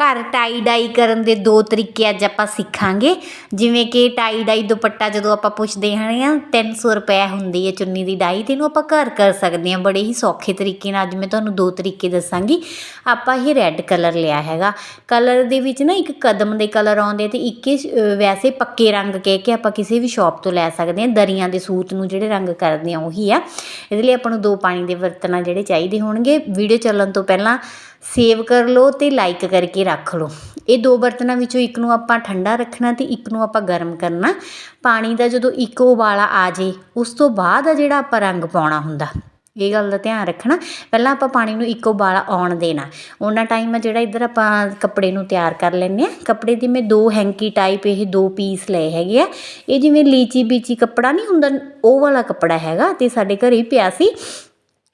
ਘਰ ਟਾਈ ਡਾਈ ਕਰਨ ਦੇ ਦੋ ਤਰੀਕੇ ਅੱਜ ਆਪਾਂ ਸਿੱਖਾਂਗੇ। ਜਿਵੇਂ ਕਿ ਟਾਈ ਡਾਈ ਦੁਪੱਟਾ ਜਦੋਂ ਆਪਾਂ ਪੁੱਛਦੇ ਹਾਂ ਨਾ 300 ਰੁਪਏ ਹੁੰਦੀ ਹੈ ਚੁੰਨੀ ਦੀ ਡਾਈ ਤੇ ਇਹਨੂੰ ਆਪਾਂ ਘਰ ਕਰ ਸਕਦੇ ਹਾਂ। ਬੜੇ ਹੀ ਸੌਖੇ ਤਰੀਕੇ ਨਾਲ ਅੱਜ ਮੈਂ ਤੁਹਾਨੂੰ ਦੋ ਤਰੀਕੇ ਦੱਸਾਂਗੀ। ਆਪਾਂ ਇਹ ਰੈੱਡ ਕਲਰ ਲਿਆ ਹੈਗਾ। ਕਲਰ ਦੇ ਵਿੱਚ ਨਾ ਇੱਕ ਕਦਮ ਦੇ ਕਲਰ ਆਉਂਦੇ ਤੇ ਇੱਕ ਵੈਸੇ ਪੱਕੇ ਰੰਗ ਕਹਿ ਕੇ ਆਪਾਂ ਕਿਸੇ ਵੀ ਸ਼ਾਪ ਤੋਂ ਲੈ ਸਕਦੇ ਹਾਂ। ਦਰੀਆਂ ਦੇ ਸੂਤ ਨੂੰ ਜਿਹੜੇ ਰੰਗ ਕਰਦੇ ਆ, ਉਹੀ ਆ। ਇਹਦੇ ਲਈ ਆਪਾਂ ਨੂੰ ਦੋ ਪਾਣੀ ਦੇ ਬਰਤਨਾਂ ਜਿਹੜੇ ਚਾਹੀਦੇ ਹੋਣਗੇ। ਵੀਡੀਓ ਚੱਲਣ ਤੋਂ ਪਹਿਲਾਂ ਸੇਵ ਕਰ ਲਓ ਅਤੇ ਲਾਈਕ ਕਰਕੇ ਰੱਖ ਲਓ। ਇਹ ਦੋ ਬਰਤਨਾਂ ਵਿੱਚੋਂ ਇੱਕ ਨੂੰ ਆਪਾਂ ਠੰਡਾ ਰੱਖਣਾ ਅਤੇ ਇੱਕ ਨੂੰ ਆਪਾਂ ਗਰਮ ਕਰਨਾ। ਪਾਣੀ ਦਾ ਜਦੋਂ ਇੱਕ ਉਬਾਲਾ ਆ ਜੇ, ਉਸ ਤੋਂ ਬਾਅਦ ਆ ਜਿਹੜਾ ਆਪਾਂ ਰੰਗ ਪਾਉਣਾ ਹੁੰਦਾ। ਇਹ ਗੱਲ ਦਾ ਧਿਆਨ ਰੱਖਣਾ। ਪਹਿਲਾਂ ਆਪਾਂ ਪਾਣੀ ਨੂੰ ਇੱਕ ਉਬਾਲਾ ਆਉਣ ਦੇਣਾ। ਉਹਨਾਂ ਟਾਈਮ ਆ ਜਿਹੜਾ ਇੱਧਰ ਆਪਾਂ ਕੱਪੜੇ ਨੂੰ ਤਿਆਰ ਕਰ ਲੈਂਦੇ ਆ ਕੱਪੜੇ ਦੀ ਮੈਂ ਦੋ ਹੈਂਕੀ ਟਾਈਪ ਇਹ ਦੋ ਪੀਸ ਲਏ ਹੈਗੇ ਆ। ਇਹ ਜਿਵੇਂ ਲੀਚੀ ਬੀਚੀ ਕੱਪੜਾ ਨਹੀਂ ਹੁੰਦਾ, ਉਹ ਵਾਲਾ ਕੱਪੜਾ ਹੈਗਾ ਤੇ ਸਾਡੇ ਘਰੇ ਹੀ ਪਿਆ ਸੀ।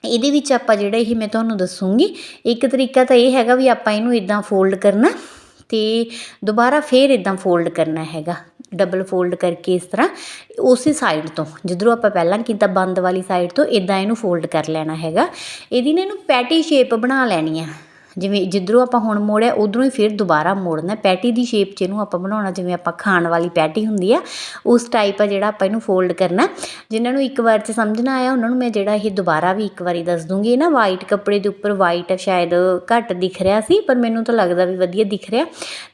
ਇਹਦੇ ਵਿੱਚ ਆਪਾਂ ਜਿਹੜਾ ਇਹ ਮੈਂ ਤੁਹਾਨੂੰ ਦੱਸੂਗੀ, ਇੱਕ ਤਰੀਕਾ ਤਾਂ ਇਹ ਹੈਗਾ ਵੀ ਆਪਾਂ ਇਹਨੂੰ ਇਦਾਂ ਫੋਲਡ ਕਰਨਾ ਤੇ ਦੁਬਾਰਾ ਫੇਰ ਇਦਾਂ ਫੋਲਡ ਕਰਨਾ ਹੈਗਾ ਡਬਲ ਫੋਲਡ ਕਰਕੇ ਇਸ ਤਰ੍ਹਾਂ ਉਸੇ ਸਾਈਡ ਤੋਂ, ਜਿੱਧਰੋਂ ਆਪਾਂ ਪਹਿਲਾਂ ਕੀਤਾ ਬੰਦ ਵਾਲੀ ਸਾਈਡ ਤੋਂ ਇਦਾਂ ਇਹਨੂੰ ਫੋਲਡ ਕਰ ਲੈਣਾ ਹੈਗਾ। ਇਹਦੀ ਨੇ ਇਹਨੂੰ ਪੈਟੀ ਸ਼ੇਪ ਬਣਾ ਲੈਣੀ ਆ। ਜਿਵੇਂ ਜਿੱਧਰੋਂ ਆਪਾਂ ਹੁਣ ਮੋੜਿਆ, ਉਧਰੋਂ ਹੀ ਫਿਰ ਦੁਬਾਰਾ ਮੋੜਨਾ ਪੈਟੀ ਦੀ ਸ਼ੇਪ 'ਚ ਇਹਨੂੰ ਆਪਾਂ ਬਣਾਉਣਾ, ਜਿਵੇਂ ਆਪਾਂ ਖਾਣ ਵਾਲੀ ਪੈਟੀ ਹੁੰਦੀ ਆ, ਉਸ ਟਾਈਪ ਆ ਜਿਹੜਾ ਆਪਾਂ ਇਹਨੂੰ ਫੋਲਡ ਕਰਨਾ ਜਿਨ੍ਹਾਂ ਨੂੰ ਇੱਕ ਵਾਰ 'ਚ ਸਮਝ ਨਾ ਆਇਆ, ਉਹਨਾਂ ਨੂੰ ਮੈਂ ਜਿਹੜਾ ਇਹ ਦੁਬਾਰਾ ਵੀ ਇੱਕ ਵਾਰੀ ਦੱਸ ਦੂੰਗੀ। ਇਹ ਨਾ ਵਾਈਟ ਕੱਪੜੇ ਦੇ ਉੱਪਰ ਵਾਈਟ ਸ਼ਾਇਦ ਘੱਟ ਦਿਖ ਰਿਹਾ ਸੀ, ਪਰ ਮੈਨੂੰ ਤਾਂ ਲੱਗਦਾ ਵੀ ਵਧੀਆ ਦਿਖ ਰਿਹਾ।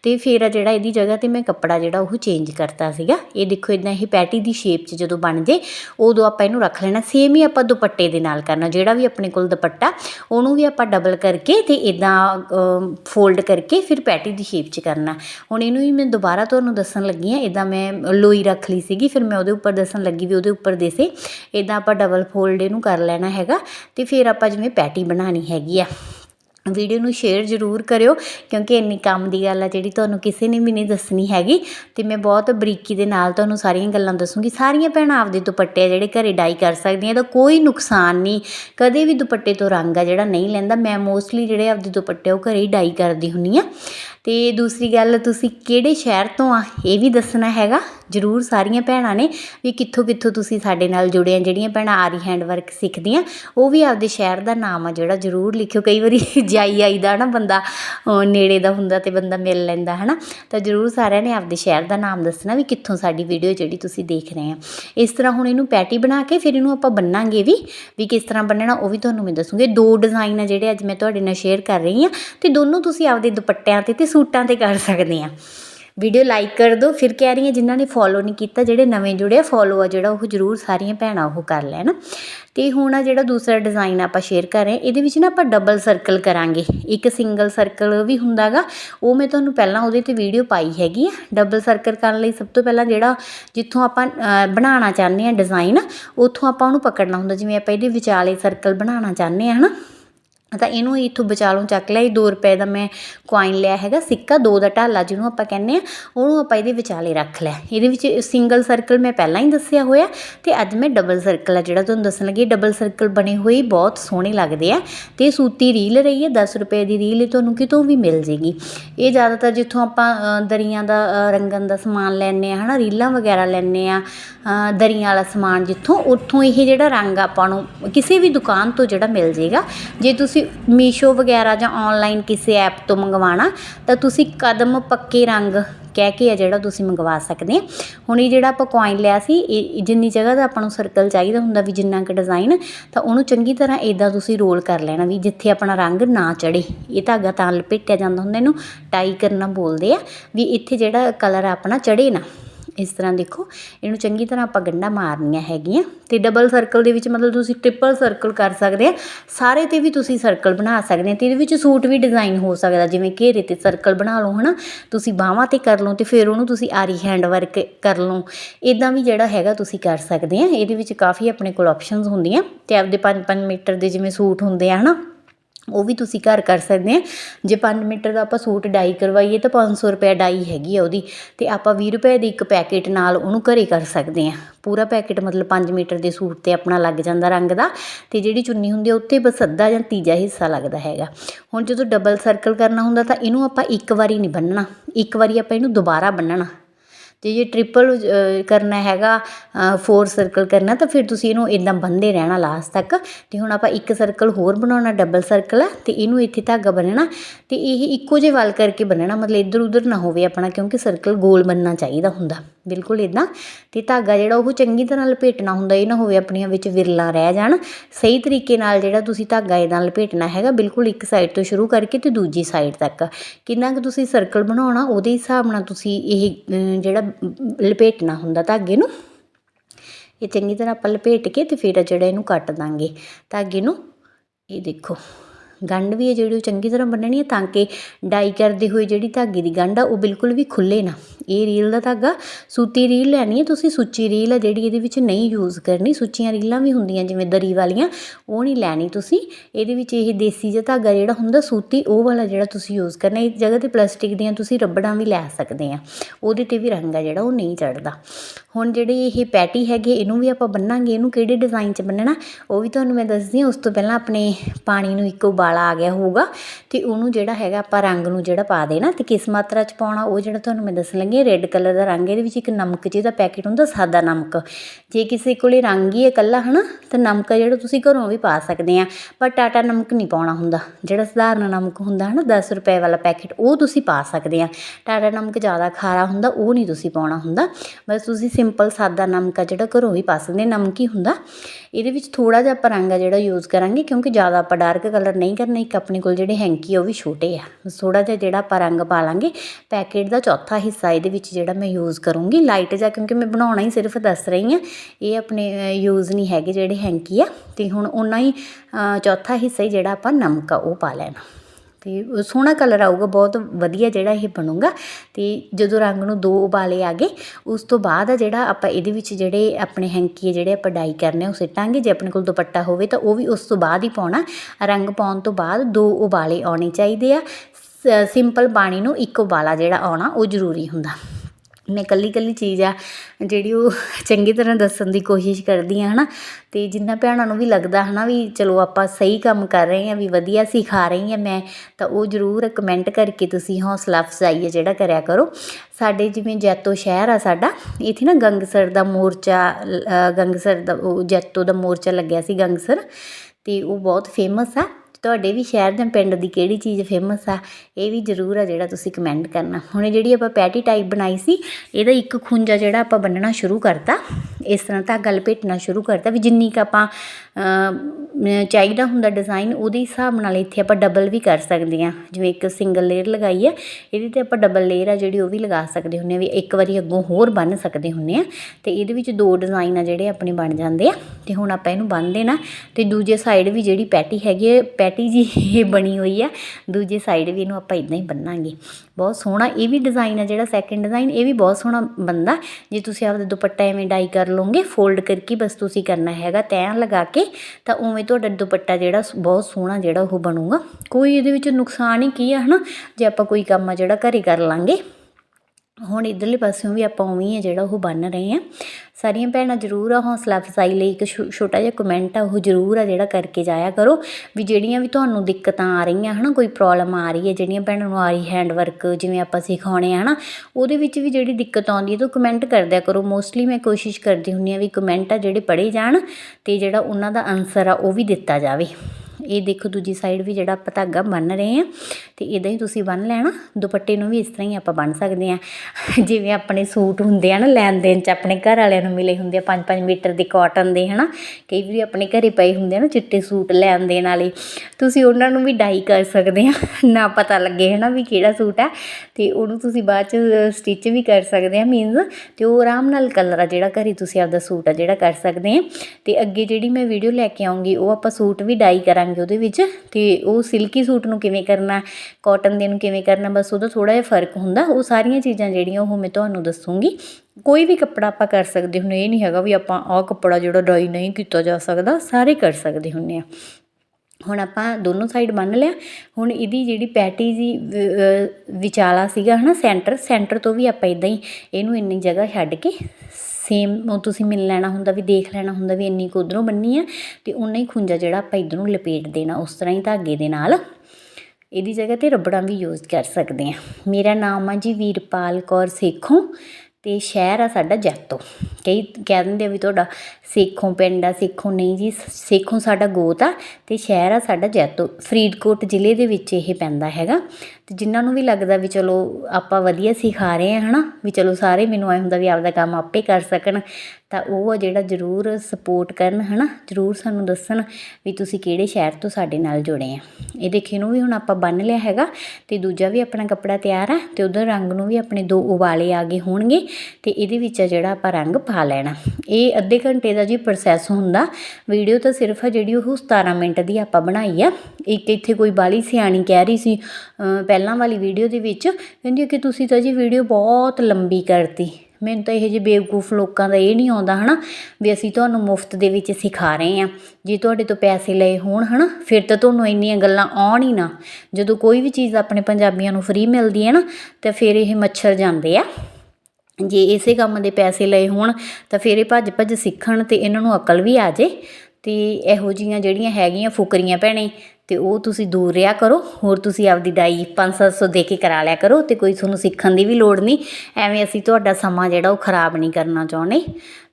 ਤੇ ਫਿਰ ਆ ਜਿਹੜਾ ਇਹਦੀ ਜਗ੍ਹਾ ਤੇ ਮੈਂ ਕੱਪੜਾ ਜਿਹੜਾ ਉਹ ਚੇਂਜ ਕਰਤਾ ਸੀਗਾ। ਇਹ ਦੇਖੋ ਇਦਾਂ ਇਹ ਪੈਟੀ ਦੀ ਸ਼ੇਪ 'ਚ ਜਦੋਂ ਬਣ ਜੇ, ਉਦੋਂ ਆਪਾਂ ਇਹਨੂੰ ਰੱਖ ਲੈਣਾ। ਸੇਮ ਹੀ ਆਪਾਂ ਦੁਪੱਟੇ ਦੇ ਨਾਲ ਕਰਨਾ, ਜਿਹੜਾ ਵੀ ਆਪਣੇ ਕੋਲ ਦੁਪੱਟਾ, ਉਹਨੂੰ ਵੀ ਆਪਾਂ ਡਬਲ ਕਰਕੇ ਤੇ ਇਦਾਂ ਫੋਲਡ ਕਰਕੇ ਫਿਰ ਪੈਟੀ ਦੀ ਸ਼ੇਪ 'ਚ ਕਰਨਾ। ਹੁਣ ਇਹਨੂੰ ਵੀ ਮੈਂ ਦੁਬਾਰਾ ਤੁਹਾਨੂੰ ਦੱਸਣ ਲੱਗੀ ਆ ਇਦਾਂ ਮੈਂ ਲੋਈ ਰੱਖ ਲਈ ਸੀਗੀ, ਫਿਰ ਮੈਂ ਉਹਦੇ ਉੱਪਰ ਦੱਸਣ ਲੱਗੀ ਵੀ ਉਹਦੇ ਉੱਪਰ ਦੇਸੇ। ਇਦਾਂ ਆਪਾਂ ਡਬਲ ਫੋਲਡ ਇਹਨੂੰ ਕਰ ਲੈਣਾ ਹੈਗਾ। ਤੇ ਫਿਰ ਆਪਾਂ ਜਿਵੇਂ ਪੈਟੀ ਬਣਾਉਣੀ ਹੈਗੀ ਆ। ਵੀਡੀਓ ਨੂੰ ਸ਼ੇਅਰ ਜ਼ਰੂਰ ਕਰਿਓ, ਕਿਉਂਕਿ ਇੰਨੀ ਕੰਮ ਦੀ ਗੱਲ ਆ ਜਿਹੜੀ ਤੁਹਾਨੂੰ ਕਿਸੇ ਨੇ ਵੀ ਨਹੀਂ ਦੱਸਣੀ ਹੈਗੀ। ਅਤੇ ਮੈਂ ਬਹੁਤ ਬਰੀਕੀ ਦੇ ਨਾਲ ਤੁਹਾਨੂੰ ਸਾਰੀਆਂ ਗੱਲਾਂ ਦੱਸੂੰਗੀ। ਸਾਰੀਆਂ ਭੈਣਾਂ ਆਪਦੇ ਦੁਪੱਟੇ ਆ ਜਿਹੜੇ ਘਰੇ ਡਾਈ ਕਰ ਸਕਦੀਆਂ, ਇਹਦਾ ਕੋਈ ਨੁਕਸਾਨ ਨਹੀਂ। ਕਦੇ ਵੀ ਦੁਪੱਟੇ ਤੋਂ ਰੰਗ ਆ ਜਿਹੜਾ ਨਹੀਂ ਲੈਂਦਾ। ਮੈਂ ਮੋਸਟਲੀ ਜਿਹੜੇ ਆਪਦੇ ਦੁਪੱਟੇ ਉਹ ਘਰੇ ਹੀ ਡਾਈ ਕਰਦੀ ਹੁੰਨੀ ਆ। ਅਤੇ ਦੂਸਰੀ ਗੱਲ, ਤੁਸੀਂ ਕਿਹੜੇ ਸ਼ਹਿਰ ਤੋਂ ਆ, ਇਹ ਵੀ ਦੱਸਣਾ ਹੈਗਾ। ਜ਼ਰੂਰ ਸਾਰੀਆਂ ਭੈਣਾਂ ਨੇ ਵੀ ਕਿੱਥੋਂ ਕਿੱਥੋਂ ਤੁਸੀਂ ਸਾਡੇ ਨਾਲ ਜੁੜੇ ਆ, ਜਿਹੜੀਆਂ ਭੈਣਾਂ ਆਰੀ ਹੈਂਡਵਰਕ ਸਿੱਖਦੀਆਂ, ਉਹ ਵੀ ਆਪਦੇ ਸ਼ਹਿਰ ਦਾ ਨਾਮ ਆ ਜਿਹੜਾ ਜ਼ਰੂਰ ਲਿਖਿਓ। ਕਈ ਵਾਰੀ ਜਾਈ ਆਈਦਾ ਨਾ ਬੰਦਾ ਨੇੜੇ ਦਾ ਹੁੰਦਾ ਤੇ ਬੰਦਾ ਮਿਲ ਲੈਂਦਾ ਹਨਾ। ਤਾਂ ਜ਼ਰੂਰ ਸਾਰਿਆਂ ਨੇ ਆਪਦੇ ਸ਼ਹਿਰ ਦਾ ਨਾਮ ਦੱਸਣਾ ਵੀ ਕਿੱਥੋਂ ਸਾਡੀ ਵੀਡੀਓ ਜਿਹੜੀ ਤੁਸੀਂ ਦੇਖ ਰਹੇ ਆ। ਇਸ ਤਰ੍ਹਾਂ ਹੁਣ ਇਹਨੂੰ ਪੈਟੀ ਬਣਾ ਕੇ ਫਿਰ ਇਹਨੂੰ ਆਪਾਂ ਬੰਨਾਂਗੇ ਵੀ ਵੀ ਕਿਸ ਤਰ੍ਹਾਂ ਬੰਨਣਾ, ਉਹ ਵੀ ਤੁਹਾਨੂੰ ਮੈਂ ਦੱਸੂਗੀ। ਦੋ ਡਿਜ਼ਾਈਨ ਆ ਜਿਹੜੇ ਅੱਜ ਮੈਂ ਤੁਹਾਡੇ ਨਾਲ ਸ਼ੇਅਰ ਕਰ ਰਹੀ ਆ, ਤੇ ਦੋਨੋਂ ਤੁਸੀਂ ਆਪਦੇ ਦੁਪੱਟਿਆਂ ਤੇ ਤੇ ਸੂਟਾਂ ਤੇ ਕਰ ਸਕਦੇ ਆ ਵੀਡੀਓ ਲਾਈਕ ਕਰ ਦਿਓ। ਫਿਰ ਕਹਿ ਰਹੀ ਹਾਂ ਜਿਨ੍ਹਾਂ ਨੇ ਫੋਲੋ ਨਹੀਂ ਕੀਤਾ, ਜਿਹੜੇ ਨਵੇਂ ਜੁੜੇ ਆ ਫੋਲੋ ਆ ਜਿਹੜਾ, ਉਹ ਜ਼ਰੂਰ ਸਾਰੀਆਂ ਭੈਣਾਂ ਉਹ ਕਰ ਲੈਣ। ਤੇ ਹੁਣ ਆ ਜਿਹੜਾ ਦੂਸਰਾ ਡਿਜ਼ਾਈਨ ਆਪਾਂ ਸ਼ੇਅਰ ਕਰ ਰਹੇ ਹਾਂ, ਇਹਦੇ ਵਿੱਚ ਨਾ ਆਪਾਂ ਡਬਲ ਸਰਕਲ ਕਰਾਂਗੇ। ਇੱਕ ਸਿੰਗਲ ਸਰਕਲ ਵੀ ਹੁੰਦਾਗਾ। ਉਹ ਮੈਂ ਤੁਹਾਨੂੰ ਪਹਿਲਾਂ ਉਹਦੇ ਤੇ ਵੀਡੀਓ ਪਾਈ ਹੈਗੀ ਆ। ਡਬਲ ਸਰਕਲ ਕਰਨ ਲਈ ਸਭ ਤੋਂ ਪਹਿਲਾਂ ਜਿਹੜਾ ਜਿੱਥੋਂ ਆਪਾਂ ਬਣਾਉਣਾ ਚਾਹੁੰਦੇ ਆ ਡਿਜ਼ਾਈਨ ਉੱਥੋਂ ਆਪਾਂ ਉਹਨੂੰ ਪਕੜਨਾ ਹੁੰਦਾ। ਜਿਵੇਂ ਆਪਾਂ ਇਹਦੇ ਵਿਚਾਲੇ ਸਰਕਲ ਬਣਾਉਣਾ ਚਾਹੁੰਦੇ ਆ ਹਨਾ? ਤਾਂ ਇਹਨੂੰ ਇੱਥੋਂ ਵਿਚਾਲੋਂ ਚੱਕ ਲਿਆ ਇਹ 2 ਰੁਪਏ ਦਾ ਮੈਂ ਕੁਆਇਨ ਲਿਆ ਹੈਗਾ ਸਿੱਕਾ ਦੋ ਦਾ ਢਾਲਾ ਜਿਹਨੂੰ ਆਪਾਂ ਕਹਿੰਦੇ ਆ ਉਹਨੂੰ ਆਪਾਂ ਇਹਦੇ ਵਿਚਾਲੇ ਰੱਖ ਲਿਆ। ਇਹਦੇ ਵਿੱਚ ਸਿੰਗਲ ਸਰਕਲ ਮੈਂ ਪਹਿਲਾਂ ਹੀ ਦੱਸਿਆ ਹੋਇਆ ਤੇ ਅੱਜ ਮੈਂ ਡਬਲ ਸਰਕਲ ਆ ਜਿਹੜਾ ਤੁਹਾਨੂੰ ਦੱਸਣ ਲੱਗੀ ਡਬਲ ਸਰਕਲ ਬਣੇ ਹੋਏ ਬਹੁਤ ਸੋਹਣੇ ਲੱਗਦੇ ਆ ਤੇ ਸੂਤੀ ਰੀਲ ਰਹੀ ਹੈ 10 ਰੁਪਏ ਦੀ ਰੀਲ ਇਹ ਤੁਹਾਨੂੰ ਕਿਤੋਂ ਵੀ ਮਿਲ ਜੇਗੀ। ਇਹ ਜ਼ਿਆਦਾਤਰ ਜਿੱਥੋਂ ਆਪਾਂ ਦਰੀਆਂ ਦਾ ਅ, ਦਾ ਸਮਾਨ ਲੈਣੇ ਆ ਹਨਾ ਰੀਲਾਂ ਵਗੈਰਾ ਲੈਣੇ ਆ ਦਰੀਆਂ ਵਾਲਾ ਸਮਾਨ ਜਿੱਥੋਂ ਉੱਥੋਂ ਇਹ ਜਿਹੜਾ ਰੰਗ ਆਪਾਂ ਨੂੰ ਕਿਸੇ ਵੀ ਦੁਕਾਨ ਤੋਂ ਜਿਹੜਾ ਮਿਲ ਜੇਗਾ ਜੇ ਤੁਸੀਂ ਮੀਸ਼ੋ ਵਗੈਰਾ ਜਾਂ ਆਨਲਾਈਨ ਕਿਸੇ ਐਪ ਤੋਂ ਮੰਗਵਾਉਣਾ, ਤਾਂ ਤੁਸੀਂ ਕਦਮ ਪੱਕੇ ਰੰਗ ਕਹਿ ਕੇ ਆ ਜਿਹੜਾ ਤੁਸੀਂ ਮੰਗਵਾ ਸਕਦੇ ਆ। ਹੁਣ ਇਹ ਜਿਹੜਾ ਆਪਾਂ ਕੋਇਨ ਲਿਆ ਸੀ, ਇਹ ਜਿੰਨੀ ਜਗ੍ਹਾ ਦਾ ਆਪਾਂ ਨੂੰ ਸਰਕਲ ਚਾਹੀਦਾ ਹੁੰਦਾ ਵੀ ਜਿੰਨਾ ਕੁ ਡਿਜ਼ਾਈਨ ਤਾਂ ਉਹਨੂੰ ਚੰਗੀ ਤਰ੍ਹਾਂ ਇਦਾਂ ਤੁਸੀਂ ਰੋਲ ਕਰ ਲੈਣਾ ਵੀ ਜਿੱਥੇ ਆਪਣਾ ਰੰਗ ਨਾ ਚੜੇ ਇਹ ਧਾਗਾ ਤਾਂ ਲਪੇਟਿਆ ਜਾਂਦਾ ਹੁੰਦਾ, ਇਹਨੂੰ ਟਾਈ ਕਰਨਾ ਬੋਲਦੇ ਆ ਵੀ ਇੱਥੇ ਜਿਹੜਾ ਕਲਰ ਆਪਣਾ ਚੜੇ ਨਾ। ਇਸ ਤਰ੍ਹਾਂ ਦੇਖੋ, ਇਹਨੂੰ ਚੰਗੀ ਤਰ੍ਹਾਂ ਆਪਾਂ ਗੰਢਾਂ ਮਾਰਨੀਆਂ ਹੈਗੀਆਂ ਤੇ ਡਬਲ ਸਰਕਲ ਦੇ ਵਿੱਚ ਮਤਲਬ ਤੁਸੀਂ ਟ੍ਰਿਪਲ ਸਰਕਲ ਕਰ ਸਕਦੇ ਆ। ਸਾਰੇ ਤੇ ਵੀ ਤੁਸੀਂ ਸਰਕਲ ਬਣਾ ਸਕਦੇ ਆ ਤੇ ਇਹਦੇ ਵਿੱਚ ਸੂਟ ਵੀ ਡਿਜ਼ਾਈਨ ਹੋ ਸਕਦਾ, ਜਿਵੇਂ ਘੇਰੇ ਤੇ ਸਰਕਲ ਬਣਾ ਲਓ, ਹਨਾ? ਤੁਸੀਂ ਬਾਹਾਂ ਤੇ ਕਰ ਲਓ ਤੇ ਫਿਰ ਉਹਨੂੰ ਤੁਸੀਂ ਆਰੀ ਹੈਂਡ ਵਰਕ ਕਰ ਲਓ। ਇਦਾਂ ਵੀ ਜਿਹੜਾ ਹੈਗਾ ਤੁਸੀਂ ਕਰ ਸਕਦੇ ਆ। ਇਹਦੇ ਵਿੱਚ ਕਾਫੀ ਆਪਣੇ ਕੋਲ ਆਪਸ਼ਨਸ ਹੁੰਦੀਆਂ ਤੇ ਆਪਦੇ 5-5 ਮੀਟਰ ਦੇ ਜਿਵੇਂ ਸੂਟ ਹੁੰਦੇ ਆ, ਹਨਾ? ਉਹ ਵੀ ਤੁਸੀਂ ਘਰ ਕਰ ਸਕਦੇ ਆ। ਜੇ 5 ਮੀਟਰ ਦਾ ਆਪਾਂ ਸੂਟ ਡਾਈ ਕਰਵਾਈਏ ਤਾਂ 500 ਰੁਪਏ ਡਾਈ ਹੈਗੀ ਆ ਉਹਦੀ। ਤੇ ਆਪਾਂ 20 ਰੁਪਏ ਦੀ ਇੱਕ ਪੈਕੇਟ ਨਾਲ ਉਹਨੂੰ ਘਰੇ ਕਰ ਸਕਦੇ ਆ। ਪੂਰਾ ਪੈਕੇਟ ਮਤਲਬ 5 ਮੀਟਰ ਦੇ ਸੂਟ ਤੇ ਆਪਣਾ ਲੱਗ ਜਾਂਦਾ ਰੰਗ ਦਾ। ਤੇ ਜਿਹੜੀ ਚੁੰਨੀ ਹੁੰਦੀ ਆ ਉੱਤੇ ਬਸ ਅੱਧਾ ਜਾਂ ਤੀਜਾ ਹਿੱਸਾ ਲੱਗਦਾ ਹੈਗਾ। ਹੁਣ ਜਦੋਂ ਡਬਲ ਸਰਕਲ ਕਰਨਾ ਹੁੰਦਾ ਤਾਂ ਇਹਨੂੰ ਆਪਾਂ ਇੱਕ ਵਾਰੀ ਨਹੀਂ ਬੰਨਣਾ। ਇੱਕ ਵਾਰੀ ਆਪਾਂ ਇਹਨੂੰ ਦੁਬਾਰਾ ਬੰਨਣਾ। ਅਤੇ ਜੇ ਟ੍ਰਿਪਲ ਕਰਨਾ ਹੈਗਾ ਫੋਰ ਸਰਕਲ ਕਰਨਾ, ਤਾਂ ਫਿਰ ਤੁਸੀਂ ਇਹਨੂੰ ਇੱਦਾਂ ਬੰਨ੍ਹਦੇ ਰਹਿਣਾ ਲਾਸਟ ਤੱਕ। ਅਤੇ ਹੁਣ ਆਪਾਂ ਇੱਕ ਸਰਕਲ ਹੋਰ ਬਣਾਉਣਾ ਡਬਲ ਸਰਕਲ ਆ ਅਤੇ ਇਹਨੂੰ ਇੱਥੇ ਧਾਗਾ ਬੰਨਣਾ ਅਤੇ ਇਹ ਇੱਕੋ ਜਿਹੇ ਵੱਲ ਕਰਕੇ ਬੰਨਣਾ ਮਤਲਬ ਇੱਧਰ ਉੱਧਰ ਨਾ ਹੋਵੇ ਆਪਣਾ, ਕਿਉਂਕਿ ਸਰਕਲ ਗੋਲ ਬੰਨਣਾ ਚਾਹੀਦਾ ਹੁੰਦਾ। ਬਿਲਕੁਲ ਇਦਾਂ ਤੇ ਧਾਗਾ ਜਿਹੜਾ ਉਹ ਚੰਗੀ ਤਰ੍ਹਾਂ ਲਪੇਟਣਾ ਹੁੰਦਾ, ਇਹ ਨਾ ਹੋਵੇ ਆਪਣੀਆਂ ਵਿੱਚ ਵਿਰਲਾ ਰਹਿ ਜਾਣ। ਸਹੀ ਤਰੀਕੇ ਨਾਲ ਜਿਹੜਾ ਤੁਸੀਂ ਧਾਗਾ ਇਹਦਾ ਲਪੇਟਣਾ ਹੈਗਾ, ਬਿਲਕੁਲ ਇੱਕ ਸਾਈਡ ਤੋਂ ਸ਼ੁਰੂ ਕਰਕੇ ਤੇ ਦੂਜੀ ਸਾਈਡ ਤੱਕ। ਕਿੰਨਾ ਕੁ ਤੁਸੀਂ ਸਰਕਲ ਬਣਾਉਣਾ, ਉਹਦੇ ਹਿਸਾਬ ਨਾਲ ਤੁਸੀਂ ਇਹ ਜਿਹੜਾ ਲਪੇਟਣਾ ਹੁੰਦਾ ਧਾਗੇ ਨੂੰ। ਇਹ ਚੰਗੀ ਤਰ੍ਹਾਂ ਆਪਾਂ ਲਪੇਟ ਕੇ ਤੇ ਫਿਰ ਜਿਹੜਾ ਇਹਨੂੰ ਕੱਟ ਦਾਂਗੇ। ਧਾਗੇ ਨੂੰ ਇਹ ਦੇਖੋ, ਗੰਢ ਵੀ ਹੈ ਜਿਹੜੀ ਉਹ ਚੰਗੀ ਤਰ੍ਹਾਂ ਬੰਨਣੀ ਹੈ ਤਾਂ ਕਿ ਡਾਈ ਕਰਦੇ ਹੋਏ ਜਿਹੜੀ ਧਾਗੇ ਦੀ ਗੰਢ ਆ ਉਹ ਬਿਲਕੁਲ ਵੀ ਖੁੱਲੇ ਨਾ। ਇਹ ਰੀਲ ਦਾ ਧਾਗਾ, ਸੂਤੀ ਰੀਲ ਲੈਣੀ ਹੈ, ਤੁਸੀਂ ਸੁੱਚੀ ਰੀਲ ਹੈ ਜਿਹੜੀ ਇਹਦੇ ਵਿੱਚ ਨਹੀਂ ਯੂਜ਼ ਕਰਨੀ, ਸੁੱਚੀਆਂ ਰੀਲਾਂ ਵੀ ਹੁੰਦੀਆਂ ਜਿਵੇਂ ਦਰੀ ਵਾਲੀਆਂ, ਉਹ ਨਹੀਂ ਲੈਣੀ ਤੁਸੀਂ। ਇਹਦੇ ਵਿੱਚ ਇਹ ਦੇਸੀ ਜਿਹਾ ਧਾਗਾ ਜਿਹੜਾ ਹੁੰਦਾ, ਸੂਤੀ, ਉਹ ਵਾਲਾ ਜਿਹੜਾ ਤੁਸੀਂ ਯੂਜ਼ ਕਰਨਾ ਇਸ ਜਗ੍ਹਾ ਤੇ ਪਲਾਸਟਿਕ ਦੀਆਂ ਤੁਸੀਂ ਰਬੜਾਂ ਵੀ ਲੈ ਸਕਦੇ ਆ। ਉਹਦੇ ਤੇ ਵੀ ਰੰਗ ਆ ਜਿਹੜਾ, ਉਹ ਨਹੀਂ ਚੜਦਾ ਹੁਣ ਜਿਹੜੇ ਇਹ ਪੈਟੀ ਹੈਗੇ, ਇਹਨੂੰ ਵੀ ਆਪਾਂ ਬੰਨਾਂਗੇ, ਇਹਨੂੰ ਕਿਹੜੇ ਡਿਜ਼ਾਈਨ 'ਚ ਬੰਨਣਾ, ਉਹ ਵੀ ਤੁਹਾਨੂੰ ਮੈਂ ਦੱਸਦੀ ਹਾਂ, ਉਸ ਤੋਂ ਪਹਿਲਾਂ ਆਪਣੇ ਪਾਣੀ ਨੂੰ ਇੱਕ ਉਬਾਲਾ ਆ ਗਿਆ ਹੋਊਗਾ, ਤੇ ਉਹਨੂੰ ਜਿਹੜਾ ਹੈਗਾ ਆਪਾਂ ਰੰਗ ਨੂੰ ਜਿਹੜਾ ਪਾ ਦੇਣਾ, ਤੇ ਕਿਸ ਮਾਤਰਾ 'ਚ ਪਾਉਣਾ, ਉਹ ਜਿਹੜਾ ਤੁਹਾਨੂੰ ਮੈਂ ਦੱਸਣ ਲੱਗੀ ਰੈੱਡ ਕਲਰ ਦਾ ਰੰਗ, ਇਹਦੇ ਵਿੱਚ ਇੱਕ ਨਮਕ ਜਿਹਦਾ ਪੈਕੇਟ ਹੁੰਦਾ ਸਾਦਾ ਨਮਕ। ਜੇ ਕਿਸੇ ਕੋਲੇ ਰੰਗ ਹੀ ਹੈ ਇਕੱਲਾ ਹਨਾ, ਤਾਂ ਨਮਕ ਜਿਹੜਾ ਤੁਸੀਂ ਘਰੋਂ ਵੀ ਪਾ ਸਕਦੇ ਆ। ਪਰ ਟਾਟਾ ਨਮਕ ਨਹੀਂ ਪਾਉਣਾ ਹੁੰਦਾ। ਜਿਹੜਾ ਸਧਾਰਨ ਨਮਕ ਹੁੰਦਾ ਹਨਾ 10 ਰੁਪਏ ਵਾਲਾ ਪੈਕੇਟ ਉਹ ਤੁਸੀਂ ਪਾ ਸਕਦੇ ਆ। ਟਾਟਾ ਨਮਕ ਜ਼ਿਆਦਾ ਖਾਰਾ ਹੁੰਦਾ, ਉਹ ਨਹੀਂ ਤੁਸੀਂ ਪਾਉਣਾ ਹੁੰਦਾ। ਬਸ ਤੁਸੀਂ ਸਿੰਪਲ ਸਾਦਾ ਨਮਕ ਆ ਜਿਹੜਾ ਘਰੋਂ ਵੀ ਪਾ ਸਕਦੇ ਨਮਕ ਹੀ ਹੁੰਦਾ। ਇਹਦੇ ਵਿੱਚ ਥੋੜਾ ਜਿਹਾ ਆਪਾਂ ਰੰਗ ਆ ਜਿਹੜਾ ਯੂਜ਼ ਕਰਾਂਗੇ, ਕਿਉਂਕਿ ਜ਼ਿਆਦਾ ਆਪਾਂ ਡਾਰਕ ਕਲਰ ਨਹੀਂ ਕਰਨਾ, ਇੱਕ ਆਪਣੇ ਕੋਲ ਜਿਹੜੇ ਹੈਂਕੀ ਆ, ਉਹ ਵੀ ਛੋਟੇ ਆ। ਬਸ ਥੋੜਾ ਜਿਹਾ ਜਿਹੜਾ ਆਪਾਂ ਰੰਗ ਪਾ ਲਾਂਗੇ ਪੈਕੇਟ ਦਾ ਚੌਥਾ ਹਿੱਸਾ ਇਹਦੇ ਵਿੱਚ ਜਿਹੜਾ ਮੈਂ ਯੂਜ਼ ਕਰੂੰਗੀ। ਲਾਈਟ ਜਿਹਾ, ਕਿਉਂਕਿ ਮੈਂ ਬਣਾਉਣਾ ਹੀ ਸਿਰਫ ਦੱਸ ਰਹੀ ਹਾਂ, ਇਹ ਆਪਣੇ ਯੂਜ਼ ਨਹੀਂ ਹੈਗੇ ਜਿਹੜੇ ਹੈਂਕੀ ਆ। ਤੇ ਹੁਣ ਉਹਨਾਂ ਹੀ ਚੌਥਾ ਹਿੱਸਾ ਹੀ ਜਿਹੜਾ ਆਪਾਂ ਨਮਕ ਆ, ਉਹ ਪਾ ਲੈਣਾ। ਅਤੇ ਸੋਹਣਾ ਕਲਰ ਆਊਗਾ, ਬਹੁਤ ਵਧੀਆ ਜਿਹੜਾ ਇਹ ਬਣੂਗਾ। ਅਤੇ ਜਦੋਂ ਰੰਗ ਨੂੰ ਦੋ ਉਬਾਲੇ ਆ ਗਏ, ਉਸ ਤੋਂ ਬਾਅਦ ਆ ਜਿਹੜਾ ਆਪਾਂ ਇਹਦੇ ਵਿੱਚ ਜਿਹੜੇ ਆਪਣੇ ਹੈਂਕੀ ਜਿਹੜੇ ਆਪਾਂ ਡਾਈ ਕਰਨੇ ਉਹ ਸਿੱਟਾਂਗੇ। ਜੇ ਆਪਣੇ ਕੋਲ ਦੁਪੱਟਾ ਹੋਵੇ ਤਾਂ ਉਹ ਵੀ ਉਸ ਤੋਂ ਬਾਅਦ ਹੀ ਪਾਉਣਾ। ਰੰਗ ਪਾਉਣ ਤੋਂ ਬਾਅਦ ਦੋ ਉਬਾਲੇ ਆਉਣੇ ਚਾਹੀਦੇ ਆ। ਸ- ਸਿੰਪਲ ਪਾਣੀ ਨੂੰ ਇੱਕ ਉਬਾਲਾ ਜਿਹੜਾ ਆਉਣਾ, ਉਹ ਜ਼ਰੂਰੀ ਹੁੰਦਾ। ਮੈਂ ਇਕੱਲੀ ਇਕੱਲੀ ਚੀਜ਼ ਆ, ਜਿਹੜੀ ਉਹ ਚੰਗੀ ਤਰ੍ਹਾਂ ਦੱਸਣ ਦੀ ਕੋਸ਼ਿਸ਼ ਕਰਦੀ ਹਾਂ ਹੈ ਨਾ ਅਤੇ ਜਿੰਨਾ ਭੈਣਾਂ ਨੂੰ ਵੀ ਲੱਗਦਾ ਹੈ ਨਾ ਵੀ ਚਲੋ ਆਪਾਂ ਸਹੀ ਕੰਮ ਕਰ ਰਹੇ ਹਾਂ ਵੀ ਵਧੀਆ ਸਿਖਾ ਰਹੀ ਹਾਂ ਮੈਂ, ਤਾਂ ਉਹ ਜ਼ਰੂਰ ਕਮੈਂਟ ਕਰਕੇ ਤੁਸੀਂ ਹੌਸਲਾ ਅਫਜ਼ਾਈ ਆ ਜਿਹੜਾ ਕਰਿਆ ਕਰੋ। ਸਾਡੇ ਜਿਵੇਂ ਜੈਤੋ ਸ਼ਹਿਰ ਆ ਸਾਡਾ, ਇੱਥੇ ਨਾ ਗੰਗਸਰ ਦਾ ਮੋਰਚਾ ਗੰਗਸਰ ਦਾ, ਉਹ ਜੈਤੋ ਦਾ ਮੋਰਚਾ ਲੱਗਿਆ ਸੀ ਗੰਗਸਰ ਅਤੇ ਉਹ ਬਹੁਤ ਫੇਮਸ ਆ। ਤੁਹਾਡੇ ਵੀ ਸ਼ਹਿਰ ਜਾਂ ਪਿੰਡ ਦੀ ਕਿਹੜੀ ਚੀਜ਼ ਫੇਮਸ ਆ, ਇਹ ਵੀ ਜ਼ਰੂਰ ਆ ਜਿਹੜਾ ਤੁਸੀਂ ਕਮੈਂਟ ਕਰਨਾ। ਹੁਣ ਜਿਹੜੀ ਆਪਾਂ ਪੈਟੀ ਟਾਈਪ ਬਣਾਈ ਸੀ, ਇਹਦਾ ਇੱਕ ਖੁੰਜਾ ਜਿਹੜਾ ਆਪਾਂ ਬੰਨਣਾ ਸ਼ੁਰੂ ਕਰਤਾ, ਇਸ ਤਰ੍ਹਾਂ ਧਾਗਾ ਲਪੇਟਣਾ ਸ਼ੁਰੂ ਕਰਤਾ ਵੀ ਜਿੰਨੀ ਕੁ ਆਪਾਂ ਚਾਹੀਦਾ ਹੁੰਦਾ ਡਿਜ਼ਾਇਨ ਉਹਦੇ ਹਿਸਾਬ ਨਾਲ ਇੱਥੇ ਆਪਾਂ ਡਬਲ ਵੀ ਕਰ ਸਕਦੇ ਹਾਂ। ਜਿਵੇਂ ਇੱਕ ਸਿੰਗਲ ਲੇਅਰ ਲਗਾਈ ਹੈ, ਇਹਦੇ ਤੇ ਆਪਾਂ ਡਬਲ ਲੇਅਰ ਆ ਜਿਹੜੀ ਉਹ ਵੀ ਲਗਾ ਸਕਦੇ ਹੁੰਦੇ ਹਾਂ ਵੀ ਇੱਕ ਵਾਰੀ ਅੱਗੋਂ ਹੋਰ ਬੰਨ੍ਹ ਸਕਦੇ ਹੁੰਦੇ ਹਾਂ। ਅਤੇ ਇਹਦੇ ਵਿੱਚ ਦੋ ਡਿਜ਼ਾਇਨ ਆ ਜਿਹੜੇ ਆਪਣੇ ਬਣ ਜਾਂਦੇ ਆ ਅਤੇ ਹੁਣ ਆਪਾਂ ਇਹਨੂੰ ਬੰਨ ਦੇਣਾ। ਅਤੇ ਦੂਜੇ ਸਾਈਡ ਵੀ ਜਿਹੜੀ ਪੈਟੀ ਹੈਗੀ ਹੈ ਪੈਟੀ ਜੀ ਇਹ ਬਣੀ ਹੋਈ ਆ, ਦੂਜੇ ਸਾਈਡ ਵੀ ਇਹਨੂੰ ਆਪਾਂ ਇਦਾਂ ਹੀ ਬੰਨਾਂਗੇ। ਬਹੁਤ ਸੋਹਣਾ, ਇਹ ਵੀ ਡਿਜ਼ਾਈਨ ਆ ਜਿਹੜਾ ਸੈਕੰਡ ਡਿਜ਼ਾਈਨ ਇਹ ਵੀ ਬਹੁਤ ਸੋਹਣਾ ਬੰਦਾ। ਜੇ ਤੁਸੀਂ ਆਪਦਾ ਦੁਪੱਟਾ ਐਵੇਂ ਡਾਈ ਕਰ ਲਓਗੇ ਫੋਲਡ ਕਰਕੇ ਬਸ ਤੁਸੀਂ ਕਰਨਾ ਹੈਗਾ ਤੈਅ ਲਗਾ ਕੇ ਤਾਂ ਉਵੇਂ ਤੁਹਾਡਾ ਦੁਪੱਟਾ ਜਿਹੜਾ ਬਹੁਤ ਸੋਹਣਾ ਜਿਹੜਾ ਉਹ ਬਣੂਗਾ। ਕੋਈ ਇਹਦੇ ਵਿੱਚ ਨੁਕਸਾਨ ਹੀ ਕੀ ਆ, ਹਨਾ? ਜੇ ਆਪਾਂ ਕੋਈ ਕੰਮ ਆ ਜਿਹੜਾ ਘਰੇ ਕਰ ਲਾਂਗੇ। ਹੁਣ ਇਧਰਲੇ ਪਾਸਿਓਂ ਵੀ ਆਪਾਂ ਉਵੇਂ ਹੀ ਆ ਜਿਹੜਾ ਉਹ ਬੰਨ ਰਹੇ ਆ ਸਾਰੀਆਂ ਭੈਣਾਂ ਜ਼ਰੂਰ ਆ ਹੌਸਲਾ ਅਫਜ਼ਾਈ ਲਈ ਇੱਕ ਛੋ- ਛੋਟਾ ਜਿਹਾ ਕਮੈਂਟ ਆ, ਉਹ ਜ਼ਰੂਰ ਆ ਜਿਹੜਾ ਕਰਕੇ ਜਾਇਆ ਕਰੋ। ਵੀ ਜਿਹੜੀਆਂ ਵੀ ਤੁਹਾਨੂੰ ਦਿੱਕਤਾਂ ਆ ਰਹੀਆਂ ਹਨਾ, ਕੋਈ ਪ੍ਰੋਬਲਮ ਆ ਰਹੀ ਹੈ, ਜਿਹੜੀਆਂ ਭੈਣਾਂ ਨੂੰ ਆ ਰਹੀ ਹੈਂਡ ਵਰਕ ਜਿਵੇਂ ਆਪਾਂ ਸਿਖਾਉਣੇ ਆ ਹਨਾ, ਉਹਦੇ ਵਿੱਚ ਵੀ ਜਿਹੜੀ ਦਿੱਕਤ ਆਉਂਦੀ ਹੈ ਤਾਂ ਕਮੈਂਟ ਕਰਦਿਆ ਕਰੋ। ਮੋਸਟਲੀ ਮੈਂ ਕੋਸ਼ਿਸ਼ ਕਰਦੀ ਹੁੰਦੀ ਆ ਵੀ ਕਮੈਂਟ ਆ ਜਿਹੜੇ ਪੜ੍ਹੇ ਜਾਣ ਤੇ ਜਿਹੜਾ ਉਹਨਾਂ ਦਾ ਆਨਸਰ ਆ ਉਹ ਵੀ ਦਿੱਤਾ ਜਾਵੇ। ਇਹ ਦੇਖੋ ਦੂਜੀ ਸਾਈਡ ਵੀ ਜਿਹੜਾ ਆਪਾਂ ਧਾਗਾ ਬੰਨ ਰਹੇ ਆ ਤੇ ਇਦਾਂ ਹੀ ਤੁਸੀਂ ਬੰਨ ਲੈਣਾ, ਦੁਪੱਟੇ ਨੂੰ ਵੀ ਇਸ ਤਰ੍ਹਾਂ ਹੀ ਆਪਾਂ ਬੰਨ ਸਕਦੇ ਆ ਜਿਵੇਂ ਆਪਣੇ ਸੂਟ ਹੁੰਦੇ ਆ ਨਾ, ਲੈਣ ਦੇਣ ਚ ਆਪਣੇ ਘਰ ਵਾਲਿਆਂ ਨੂੰ ਮਿਲੇ ਹੁੰਦੇ ਆ 5-5 ਮੀਟਰ ਦੇ ਕਾਟਨ ਦੇ, ਹਨਾ। ਕਈ ਵਾਰੀ ਆਪਣੇ ਘਰੇ ਪਏ ਹੁੰਦੇ ਆ ਨਾ ਚਿੱਟੇ ਸੂਟ ਲੈਣ ਦੇਣ ਵਾਲੇ, ਤੁਸੀਂ ਉਹਨਾਂ ਨੂੰ ਵੀ ਡਾਈ ਕਰ ਸਕਦੇ ਆ। ਨਾ ਪਤਾ ਲੱਗੇ ਹਨਾ ਵੀ ਕਿਹੜਾ ਸੂਟ ਆ ਤੇ ਉਹਨੂੰ ਤੁਸੀਂ ਬਾਅਦ ਚ ਸਟਿਚ ਵੀ ਕਰ ਸਕਦੇ ਆ ਮੀਨਸ ਤੇ ਉਹ ਆਰਾਮ ਨਾਲ ਕਲਰ ਆ ਜਿਹੜਾ ਘਰੇ ਤੁਸੀਂ ਆਪਦਾ ਸੂਟ ਆ ਜਿਹੜਾ ਕਰ ਸਕਦੇ ਆ। ਤੇ ਅੱਗੇ ਜਿਹੜੀ ਮੈਂ ਵੀਡੀਓ ਲੈ ਕੇ ਆਉਂਗੀ, ਉਹ ਆਪਾਂ ਸੂਟ ਵੀ ਡਾਈ ਕਰਾਂਗੇ। ਉਹਦੇ ਵਿੱਚ ਤੇ ਉਹ ਸਿਲਕੀ ਸੂਟ ਨੂੰ ਕਿਵੇਂ ਕਰਨਾ ਕਾਟਨ ਦੇ ਨੂੰ ਕਿਵੇਂ ਕਰਨਾ, ਬਸ ਉਹਦਾ ਥੋੜਾ ਜਿਹਾ ਫ਼ਰਕ ਹੁੰਦਾ, ਉਹ ਸਾਰੀਆਂ ਚੀਜ਼ਾਂ ਜਿਹੜੀਆਂ ਉਹ ਮੈਂ ਤੁਹਾਨੂੰ ਦੱਸੂੰਗੀ। ਕੋਈ ਵੀ ਕੱਪੜਾ ਆਪਾਂ ਕਰ ਸਕਦੇ ਹੁੰਦੇ, ਇਹ ਨਹੀਂ ਹੈਗਾ ਵੀ ਆਪਾਂ ਆਹ ਕੱਪੜਾ ਜਿਹੜਾ ਡਾਈ ਨਹੀਂ ਕੀਤਾ ਜਾ ਸਕਦਾ, ਸਾਰੇ ਕਰ ਸਕਦੇ ਹੁੰਦੇ ਆ। ਹੁਣ ਆਪਾਂ ਦੋਨੋਂ ਸਾਈਡ ਬੰਨ ਲਿਆ, ਹੁਣ ਇਹਦੀ ਜਿਹੜੀ ਪੈਟੀ ਜੀ ਵਿਚਾਲਾ ਸੀਗਾ ਹਨਾ ਸੈਂਟਰ ਸੈਂਟਰ ਤੋਂ ਵੀ ਆਪਾਂ ਇਦਾਂ ਹੀ ਇਹਨੂੰ ਇੰਨੀ ਜਗ੍ਹਾ ਛੱਡ ਕੇ ਸੇਮ ਉਹ ਤੁਸੀਂ ਮਿਲ ਲੈਣਾ ਹੁੰਦਾ ਵੀ ਦੇਖ ਲੈਣਾ ਹੁੰਦਾ ਵੀ ਇੰਨੀ ਕੁ ਉੱਧਰੋਂ ਬੰਨੀ ਆ, ਤੇ ਉਨਾ ਹੀ ਖੁੰਜਾ ਜਿਹੜਾ ਆਪਾਂ ਇੱਧਰ ਨੂੰ ਲਪੇਟ ਦੇਣਾ, ਉਸ ਤਰ੍ਹਾਂ ਹੀ ਧਾਗੇ ਦੇ ਨਾਲ। ਇਹਦੀ ਜਗ੍ਹਾ ਤੇ ਰਬੜਾਂ ਵੀ ਯੂਜ਼ ਕਰ ਸਕਦੇ ਆ। ਮੇਰਾ ਨਾਮ ਆ ਜੀ ਵੀਰਪਾਲ ਕੌਰ ਸੇਖੋਂ, ਤੇ ਸ਼ਹਿਰ ਆ ਸਾਡਾ ਜੈਤੋ। ਕਈ ਕਹਿ ਦਿੰਦੇ ਆ ਵੀ ਤੁਹਾਡਾ ਸੇਖੋਂ ਪਿੰਡ ਆ, ਸੇਖੋਂ ਨਹੀਂ ਜੀ, ਸੇਖੋਂ ਸਾਡਾ ਗੋਤ ਆ, ਤੇ ਸ਼ਹਿਰ ਆ ਸਾਡਾ ਜੈਤੋ। ਫਰੀਦਕੋਟ ਜ਼ਿਲ੍ਹੇ ਦੇ ਵਿੱਚ ਇਹ ਪੈਂਦਾ ਹੈਗਾ। ਅਤੇ ਜਿਹਨਾਂ ਨੂੰ ਵੀ ਲੱਗਦਾ ਵੀ ਚਲੋ ਆਪਾਂ ਵਧੀਆ ਸਿਖਾ ਰਹੇ ਹਾਂ ਹੈ ਨਾ ਵੀ ਚਲੋ ਸਾਰੇ ਮੈਨੂੰ ਐਂ ਹੁੰਦਾ ਵੀ ਆਪਦਾ ਕੰਮ ਆਪੇ ਕਰ ਸਕਣ, ਤਾਂ ਉਹ ਆ ਜਿਹੜਾ ਜ਼ਰੂਰ ਸਪੋਰਟ ਕਰਨ ਹੈ ਨਾ ਜ਼ਰੂਰ ਸਾਨੂੰ ਦੱਸਣ ਵੀ ਤੁਸੀਂ ਕਿਹੜੇ ਸ਼ਹਿਰ ਤੋਂ ਸਾਡੇ ਨਾਲ ਜੁੜੇ ਆ। ਇਹ ਦੇਖੀ ਨੂੰ ਵੀ ਹੁਣ ਆਪਾਂ ਬੰਨ ਲਿਆ ਹੈਗਾ ਅਤੇ ਦੂਜਾ ਵੀ ਆਪਣਾ ਕੱਪੜਾ ਤਿਆਰ ਆ ਅਤੇ ਉਧਰ ਰੰਗ ਨੂੰ ਵੀ ਆਪਣੇ ਦੋ ਉਬਾਲੇ ਆ ਗਏ ਹੋਣਗੇ ਅਤੇ ਇਹਦੇ ਵਿੱਚ ਆ ਜਿਹੜਾ ਆਪਾਂ ਰੰਗ ਪਾ ਲੈਣਾ। ਇਹ ਅੱਧੇ ਘੰਟੇ ਦਾ ਜੀ ਪ੍ਰੋਸੈਸ ਹੁੰਦਾ, ਵੀਡੀਓ ਤਾਂ ਸਿਰਫ ਆ ਜਿਹੜੀ ਉਹ 17 ਮਿੰਟ ਦੀ ਆਪਾਂ ਬਣਾਈ ਆ। ਇੱਕ ਇੱਥੇ ਕੋਈ ਬਾਲੀ ਸਿਆਣੀ ਕਹਿ ਰਹੀ ਸੀ ਪਹਿਲਾਂ ਵਾਲੀ ਵੀਡੀਓ ਦੇ ਵਿੱਚ ਕਹਿੰਦੀ ਕਿ ਤੁਸੀਂ ਤਾਂ ਜੀ ਵੀਡੀਓ ਬਹੁਤ ਲੰਬੀ ਕਰਤੀ। ਮੈਨੂੰ ਤਾਂ ਇਹ ਜਿਹੇ ਬੇਵਕੂਫ ਲੋਕਾਂ ਦਾ ਇਹ ਨਹੀਂ ਆਉਂਦਾ, ਹਨਾ? ਵੀ ਅਸੀਂ ਤੁਹਾਨੂੰ ਮੁਫਤ ਦੇ ਵਿੱਚ ਸਿਖਾ ਰਹੇ ਹਾਂ। ਜੇ ਤੁਹਾਡੇ ਤੋਂ ਪੈਸੇ ਲਏ ਹੋਣ, ਹਨਾ? ਫਿਰ ਤਾਂ ਤੁਹਾਨੂੰ ਇੰਨੀਆਂ ਗੱਲਾਂ ਆਉਣ ਹੀ ਨਾ। ਜਦੋਂ ਕੋਈ ਵੀ ਚੀਜ਼ ਆਪਣੇ ਪੰਜਾਬੀਆਂ ਨੂੰ ਫ੍ਰੀ ਮਿਲਦੀ ਹੈ ਨਾ, ਤਾਂ ਫਿਰ ਇਹ ਮੱਛਰ ਜਾਂਦੇ ਆ। ਜੇ ਇਸੇ ਕੰਮ ਦੇ ਪੈਸੇ ਲਏ ਹੋਣ, ਤਾਂ ਫਿਰ ਇਹ ਭੱਜ ਭੱਜ ਸਿੱਖਣ ਤੇ ਇਹਨਾਂ ਨੂੰ ਅਕਲ ਵੀ ਆ ਜੇ। ਤੇ ਇਹੋ ਜੀਆਂ ਜਿਹੜੀਆਂ ਹੈਗੀਆਂ ਫੁਕਰੀਆਂ ਭੈਣੇ ਤੇ ਉਹ ਤੁਸੀਂ ਦੂਰ ਰਿਹਾ ਕਰੋ। ਹੋਰ ਤੁਸੀਂ ਆਪਦੀ ਡਾਈ 5-700 ਦੇ ਕੇ ਕਰਾ ਲਿਆ ਕਰੋ ਤੇ ਕੋਈ ਤੁਹਾਨੂੰ ਸਿੱਖਣ ਦੀ ਵੀ ਲੋੜ ਨਹੀਂ। ਐਵੇਂ ਅਸੀਂ ਤੁਹਾਡਾ ਸਮਾਂ ਜਿਹੜਾ ਉਹ ਖਰਾਬ ਨਹੀਂ ਕਰਨਾ ਚਾਹੁੰਦੇ।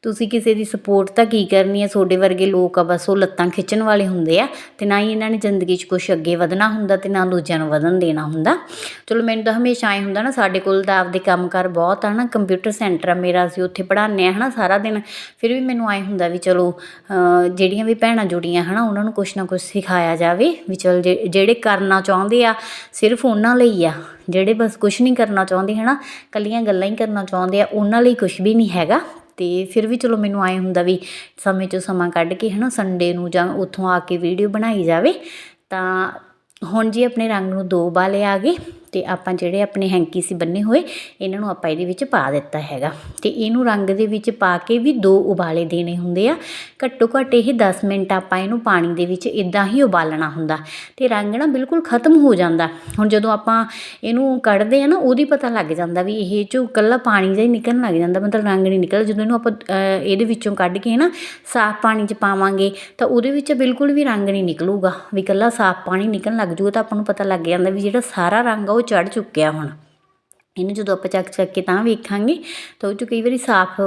ਤੁਸੀਂ ਕਿਸੇ ਦੀ ਸਪੋਰਟ ਤਾਂ ਕੀ ਕਰਨੀ ਹੈ? ਤੁਹਾਡੇ ਵਰਗੇ ਲੋਕ ਆ, ਬਸ ਉਹ ਲੱਤਾਂ ਖਿੱਚਣ ਵਾਲੇ ਹੁੰਦੇ ਆ ਤੇ ਨਾ ਹੀ ਇਹਨਾਂ ਨੇ ਜ਼ਿੰਦਗੀ 'ਚ ਕੁਝ ਅੱਗੇ ਵਧਣਾ ਹੁੰਦਾ ਤੇ ਨਾ ਦੂਜਿਆਂ ਨੂੰ ਵਧਣ ਦੇਣਾ ਹੁੰਦਾ। ਚਲੋ, ਮੈਨੂੰ ਤਾਂ ਹਮੇਸ਼ਾ ਐ ਹੁੰਦਾ ਨਾ, ਸਾਡੇ ਕੋਲ ਤਾਂ ਆਪਦੇ ਕੰਮਕਾਰ ਬਹੁਤ ਆ ਨਾ ਕੰਪਿਊਟਰ ਸੈਂਟਰ ਆ ਮੇਰਾ, ਅਸੀਂ ਉੱਥੇ ਪੜ੍ਹਾਉਂਦੇ ਆ ਹਨਾ ਸਾਰਾ ਦਿਨ। ਫਿਰ ਵੀ ਮੈਨੂੰ ਐ ਹੁੰਦਾ ਵੀ ਚਲੋ ਜਿਹੜੀਆਂ ਵੀ ਭੈਣਾਂ ਜੁੜੀਆਂ ਹਨਾ, ਉਹਨਾਂ ਨੂੰ ਕੁਛ ਨਾ ਕੁਛ ਸਿਖਾਇਆ ਜਾਵੇ। ਵੀ ਚਲ ਜਿਹੜੇ ਕਰਨਾ ਚਾਹੁੰਦੇ ਆ, ਸਿਰਫ ਉਹਨਾਂ ਲਈ ਆ। ਜਿਹੜੇ ਬਸ ਕੁਛ ਨਹੀਂ ਕਰਨਾ ਚਾਹੁੰਦੇ, ਹਨਾ? ਕੱਲੀਆਂ ਗੱਲਾਂ ਹੀ ਕਰਨਾ ਚਾਹੁੰਦੇ ਆ, ਉਹਨਾਂ ਲਈ ਕੁਛ ਵੀ ਨਹੀਂ ਹੈਗਾ। ਤੇ ਫਿਰ ਵੀ ਚਲੋ ਮੈਨੂੰ ਆਏ ਹੁੰਦਾ ਵੀ ਸਮੇਂ ਚੋਂ ਸਮਾਂ ਕੱਢ ਕੇ, ਹਨਾ ਸੰਡੇ ਨੂੰ ਜਾਂ ਉੱਥੋਂ ਆ ਕੇ ਵੀਡੀਓ ਬਣਾਈ ਜਾਵੇ। ਤਾਂ ਹੁਣ ਜੀ ਆਪਣੇ ਰੰਗ ਨੂੰ ਦੋ ਬਾਲੇ ਆ ਗਏ। ਤੇ ਆਪਾਂ ਜਿਹੜੇ ਆਪਣੇ ਹੈਂਕੀ ਸੀ ਬੰਨੇ ਹੋਏ, ਇਹਨਾਂ ਨੂੰ ਆਪਾਂ ਇਹਦੇ ਵਿੱਚ ਪਾ ਦਿੱਤਾ ਹੈਗਾ। ਤੇ ਇਹਨੂੰ ਰੰਗ ਦੇ ਵਿੱਚ ਪਾ ਕੇ ਵੀ ਦੋ ਉਬਾਲੇ ਦੇਣੇ ਹੁੰਦੇ ਆ। ਘੱਟੋ ਘੱਟ ਇਹ 10 ਮਿੰਟ ਆਪਾਂ ਇਹਨੂੰ ਪਾਣੀ ਦੇ ਵਿੱਚ ਇਦਾਂ ਹੀ ਉਬਾਲਣਾ ਹੁੰਦਾ। ਤੇ ਰੰਗ ਨਾ ਬਿਲਕੁਲ ਖਤਮ ਹੋ ਜਾਂਦਾ। ਹੁਣ ਜਦੋਂ ਆਪਾਂ ਇਹਨੂੰ ਕੱਢਦੇ ਆ ਨਾ, ਉਹਦੀ ਪਤਾ ਲੱਗ ਜਾਂਦਾ ਵੀ ਇਹ ਚੋਂ ਕੱਲਾ ਪਾਣੀ ਜਿਹਾ ਹੀ ਨਿਕਲਣ ਲੱਗ ਜਾਂਦਾ, ਮਤਲਬ ਰੰਗ ਨਹੀਂ ਨਿਕਲਦਾ। ਜਦੋਂ ਇਹਨੂੰ ਆਪਾਂ ਇਹਦੇ ਵਿੱਚੋਂ ਕੱਢ ਕੇ ਨਾ ਸਾਫ਼ ਪਾਣੀ 'ਚ ਪਾਵਾਂਗੇ, ਤਾਂ ਉਹਦੇ ਵਿੱਚ ਬਿਲਕੁਲ ਵੀ ਰੰਗ ਨਹੀਂ ਨਿਕਲੂਗਾ। ਵੀ ਕੱਲਾ ਸਾਫ਼ ਪਾਣੀ ਨਿਕਲਣ ਲੱਗ ਜੂਗਾ, ਤਾਂ ਆਪਾਂ ਨੂੰ ਪਤਾ ਲੱਗ ਜਾਂਦਾ ਵੀ ਜਿਹੜਾ ਸਾਰਾ ਰੰਗ ਆ ਉਹ ਚੜ ਚੁੱਕਿਆ ਹੁਣ। ਇਹਨੂੰ ਜਦੋਂ ਆਪਾਂ ਚੱਕ ਚੱਕ ਕੇ ਤਾਂ ਵੇਖਾਂਗੇ, ਤਾਂ ਉਹ 'ਚ ਕਈ ਵਾਰੀ ਸਾਫ਼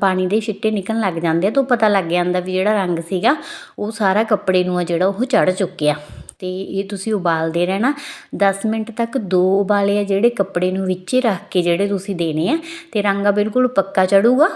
ਪਾਣੀ ਦੇ ਛਿੱਟੇ ਨਿਕਲਣ ਲੱਗ ਜਾਂਦੇ ਆ, ਤਾਂ ਉਹ ਪਤਾ ਲੱਗ ਜਾਂਦਾ ਵੀ ਜਿਹੜਾ ਰੰਗ ਸੀਗਾ, ਉਹ ਸਾਰਾ ਕੱਪੜੇ ਨੂੰ ਆ ਜਿਹੜਾ ਉਹ ਚੜ ਚੁੱਕਿਆ। ਤੇ ਇਹ ਤੁਸੀਂ ਉਬਾਲਦੇ ਰਹਿਣਾ। 10 ਮਿੰਟ ਤੱਕ ਦੋ ਉਬਾਲੇ ਆ ਜਿਹੜੇ ਕੱਪੜੇ ਨੂੰ ਵਿੱਚ ਰੱਖ ਕੇ ਜਿਹੜੇ ਤੁਸੀਂ ਦੇਣੇ ਆ, ਤੇ ਰੰਗ ਆ ਬਿਲਕੁਲ ਪੱਕਾ ਚੜੂਗਾ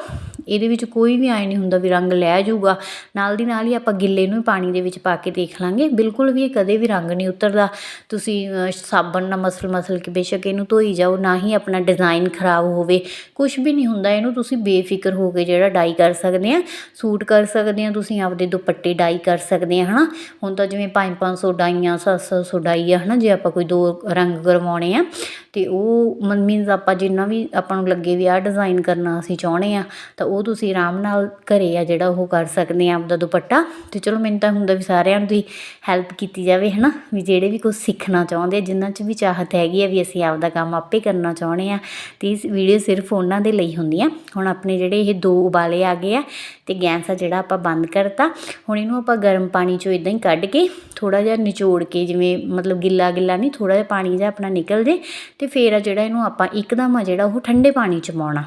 ਇਹਦੇ ਵਿੱਚ ਕੋਈ ਵੀ ਐਂ ਨਹੀਂ ਹੁੰਦਾ ਵੀ ਰੰਗ ਲੈ ਜਾਊਗਾ। ਨਾਲ ਦੀ ਨਾਲ ਹੀ ਆਪਾਂ ਗਿੱਲੇ ਨੂੰ ਹੀ ਪਾਣੀ ਦੇ ਵਿੱਚ ਪਾ ਕੇ ਦੇਖ ਲਾਂਗੇ। ਬਿਲਕੁਲ ਵੀ ਇਹ ਕਦੇ ਵੀ ਰੰਗ ਨਹੀਂ ਉਤਰਦਾ। ਤੁਸੀਂ ਸਾਬਣ ਨਾਲ ਮਸਲ ਮਸਲ ਕੇ ਬੇਸ਼ੱਕ ਇਹਨੂੰ ਧੋਈ ਜਾਓ, ਨਾ ਹੀ ਆਪਣਾ ਡਿਜ਼ਾਈਨ ਖਰਾਬ ਹੋਵੇ। ਕੁਝ ਵੀ ਨਹੀਂ ਹੁੰਦਾ ਇਹਨੂੰ, ਤੁਸੀਂ ਬੇਫਿਕਰ ਹੋ ਕੇ ਜਿਹੜਾ ਡਾਈ ਕਰ ਸਕਦੇ ਆ, ਸੂਟ ਕਰ ਸਕਦੇ ਆ, ਤੁਸੀਂ ਆਪਦੇ ਦੁਪੱਟੇ ਡਾਈ ਕਰ ਸਕਦੇ ਆ, ਹਨਾ? ਹੁਣ ਤਾਂ ਜਿਵੇਂ 5-500 ਡਾਈਆਂ 700 ਡਾਈ ਆ, ਹਨਾ? ਜੇ ਆਪਾਂ ਕੋਈ ਦੋ ਰੰਗ ਕਰਵਾਉਣੇ ਆ, ਤੇ ਉਹ, ਮੀਨਸ ਆਪਾਂ ਜਿੰਨਾ ਵੀ ਆਪਾਂ ਨੂੰ ਲੱਗੇ ਵੀ ਆਹ ਡਿਜ਼ਾਈਨ ਕਰਨਾ ਅਸੀਂ ਚਾਹੁੰਦੇ ਆ, ਤਾਂ ਉਹ ਤੁਸੀਂ ਆਰਾਮ ਨਾਲ ਘਰੇ ਆ ਜਿਹੜਾ ਉਹ ਕਰ ਸਕਦੇ ਆ ਆਪਦਾ ਦੁਪੱਟਾ। ਤੇ ਚਲੋ ਮੈਨੂੰ ਤਾਂ ਹੁੰਦਾ ਵੀ ਸਾਰਿਆਂ ਨੂੰ ਦੀ ਹੈਲਪ ਕੀਤੀ ਜਾਵੇ, ਹਨਾ? ਵੀ ਜਿਹੜੇ ਵੀ ਕੁਝ ਸਿੱਖਣਾ ਚਾਹੁੰਦੇ ਆ, ਜਿਨ੍ਹਾਂ 'ਚ ਵੀ ਚਾਹਤ ਹੈਗੀ ਆ ਵੀ ਅਸੀਂ ਆਪਦਾ ਕੰਮ ਆਪੇ ਕਰਨਾ ਚਾਹੁੰਦੇ ਆ, ਤੇ ਇਸ ਵੀਡੀਓ ਸਿਰਫ ਉਹਨਾਂ ਦੇ ਲਈ ਹੁੰਦੀ ਆ। ਹੁਣ ਆਪਣੇ ਜਿਹੜੇ ਇਹ ਦੋ ਉਬਾਲੇ ਆ ਗਏ ਆ, ਤੇ ਗੈਸ ਆ ਜਿਹੜਾ ਆਪਾਂ ਬੰਦ ਕਰਤਾ। ਹੁਣ ਇਹਨੂੰ ਆਪਾਂ ਗਰਮ ਪਾਣੀ 'ਚੋਂ ਇਦਾਂ ਹੀ ਕੱਢ ਕੇ ਥੋੜਾ ਜਿਹਾ ਨਿਚੋੜ ਕੇ, ਜਿਵੇਂ ਮਤਲਬ ਗਿੱਲਾ ਗਿੱਲਾ ਨਹੀਂ ਥੋੜਾ ਜਿਹਾ ਪਾਣੀ ਜਿਹਾ ਆਪਣਾ ਨਿਕਲ ਜੇ ਤੇ ਫੇਰ ਆ ਜਿਹੜਾ ਇਹਨੂੰ ਆਪਾਂ ਇੱਕਦਮ ਆ ਜਿਹੜਾ ਉਹ ਠੰਡੇ ਪਾਣੀ 'ਚ ਪਾਉਣਾ।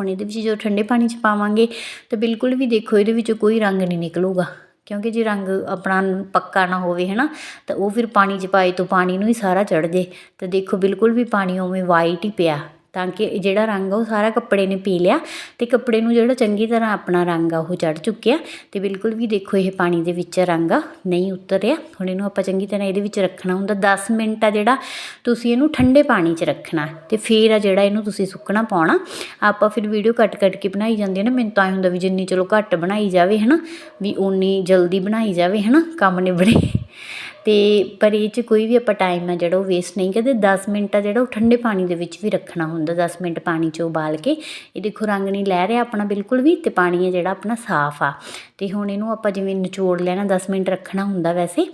ਹੁਣ ਇਹਦੇ ਵਿੱਚ ਜਦੋਂ ਠੰਡੇ ਪਾਣੀ 'ਚ ਪਾਵਾਂਗੇ ਤਾਂ ਬਿਲਕੁਲ ਵੀ ਦੇਖੋ ਇਹਦੇ ਵਿੱਚੋਂ ਕੋਈ ਰੰਗ ਨਹੀਂ ਨਿਕਲੂਗਾ। ਕਿਉਂਕਿ ਜੇ ਰੰਗ ਆਪਣਾ ਪੱਕਾ ਨਾ ਹੋਵੇ ਹੈ ਨਾ ਤਾਂ ਉਹ ਫਿਰ ਪਾਣੀ 'ਚ ਪਾਏ ਤੋਂ ਪਾਣੀ ਨੂੰ ਹੀ ਸਾਰਾ ਚੜ ਜੇ ਤਾਂ ਦੇਖੋ ਬਿਲਕੁਲ ਵੀ ਪਾਣੀ ਉਵੇਂ ਵਾਈਟ ਹੀ ਪਿਆ। ਤਾਂ ਕਿ ਜਿਹੜਾ ਰੰਗ ਆ ਉਹ ਸਾਰਾ ਕੱਪੜੇ ਨੇ ਪੀ ਲਿਆ ਅਤੇ ਕੱਪੜੇ ਨੂੰ ਜਿਹੜਾ ਚੰਗੀ ਤਰ੍ਹਾਂ ਆਪਣਾ ਰੰਗ ਆ ਉਹ ਚੜ ਚੁੱਕਿਆ ਅਤੇ ਬਿਲਕੁਲ ਵੀ ਦੇਖੋ ਇਹ ਪਾਣੀ ਦੇ ਵਿੱਚ ਰੰਗ ਆ, ਨਹੀਂ ਉਤਰਿਆ। ਹੁਣ ਇਹਨੂੰ ਆਪਾਂ ਚੰਗੀ ਤਰ੍ਹਾਂ ਇਹਦੇ ਵਿੱਚ ਰੱਖਣਾ ਹੁੰਦਾ। 10 ਮਿੰਟ ਆ ਜਿਹੜਾ ਤੁਸੀਂ ਇਹਨੂੰ ਠੰਡੇ ਪਾਣੀ 'ਚ ਰੱਖਣਾ ਤੇ ਫਿਰ ਆ ਜਿਹੜਾ ਇਹਨੂੰ ਤੁਸੀਂ ਸੁੱਕਣਾ ਪਾਉਣਾ। ਆਪਾਂ ਫਿਰ ਵੀਡੀਓ ਕੱਟ ਕੱਟ ਕੇ ਬਣਾਈ ਜਾਂਦੀ ਹੈ ਨਾ। ਮੈਨੂੰ ਤਾਂ ਐਂ ਹੁੰਦਾ ਵੀ ਜਿੰਨੀ ਚਲੋ ਘੱਟ ਬਣਾਈ ਜਾਵੇ ਹਨਾ, ਵੀ ਓਨੀ ਜਲਦੀ ਬਣਾਈ ਜਾਵੇ ਹਨਾ, ਕੰਮ ਨਿਬੜੇ। ਅਤੇ ਪਰ ਇਹ 'ਚ ਕੋਈ ਵੀ ਆਪਾਂ ਟਾਈਮ ਆ ਜਿਹੜਾ ਉਹ ਵੇਸਟ ਨਹੀਂ ਕਰਦੇ, ਦਸ ਮਿੰਟ ਆ ਜਿਹੜਾ ਉਹ ਠੰਡੇ ਪਾਣੀ ਦੇ ਵਿੱਚ ਵੀ ਰੱਖਣਾ ਹੁੰਦਾ, ਦਸ ਮਿੰਟ ਪਾਣੀ 'ਚ ਉਬਾਲ ਕੇ, ਇਹ ਦੇਖੋ ਰੰਗ ਨਹੀਂ ਲੈ ਰਿਹਾ ਆਪਣਾ ਬਿਲਕੁਲ ਵੀ ਅਤੇ ਪਾਣੀ ਆ ਜਿਹੜਾ ਆਪਣਾ ਸਾਫ਼ ਆ। ਅਤੇ ਹੁਣ ਇਹਨੂੰ ਆਪਾਂ ਜਿਵੇਂ ਨਿਚੋੜ ਲੈਣਾ, ਦਸ ਮਿੰਟ ਰੱਖਣਾ ਹੁੰਦਾ ਵੈਸੇ